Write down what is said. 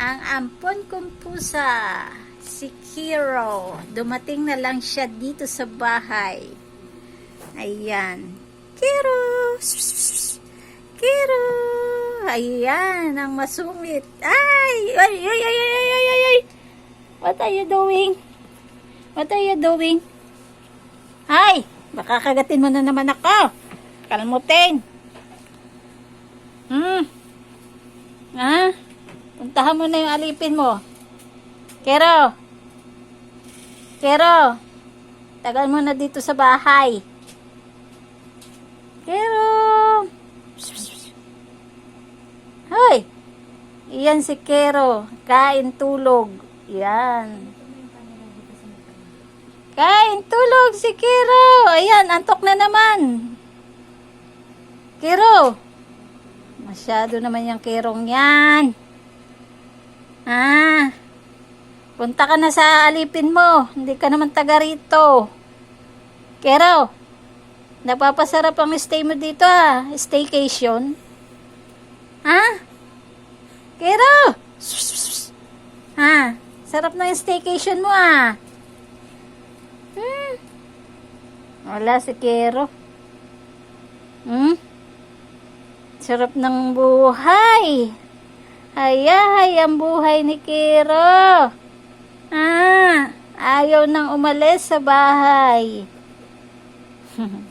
Ang ampon kong pusa, si Kiro. Dumating na lang siya dito sa bahay. Ayan. Kiro! Kiro! Ayan, ang masungit. Ay! Ay, ay, ay, ay, ay, ay, ay! What are you doing? What are you doing? Hi! Baka kagatin mo na naman ako. Kalmutin. Hmm. Ha? Puntahan mo na yung alipin mo. Kero. Kero. Tagal mo na dito sa bahay. Kero. Hoy. Iyan si Kero. Kain tulog. Yan. Kain tulog si Kero. Ayan, antok na naman. Kero. Masyado naman yung kerong yan. Ah. Punta ka na sa alipin mo. Hindi ka naman taga rito. Kero. Napapasarap ang stay mo dito ah. Staycation. Ha? Kero. Ha? Sarap yung staycation mo ah. Hmm. Wala si Kero. Hmm? Sarap ng buhay. Hayay ang buhay ni Kero. Ah, ayaw nang umalis sa bahay.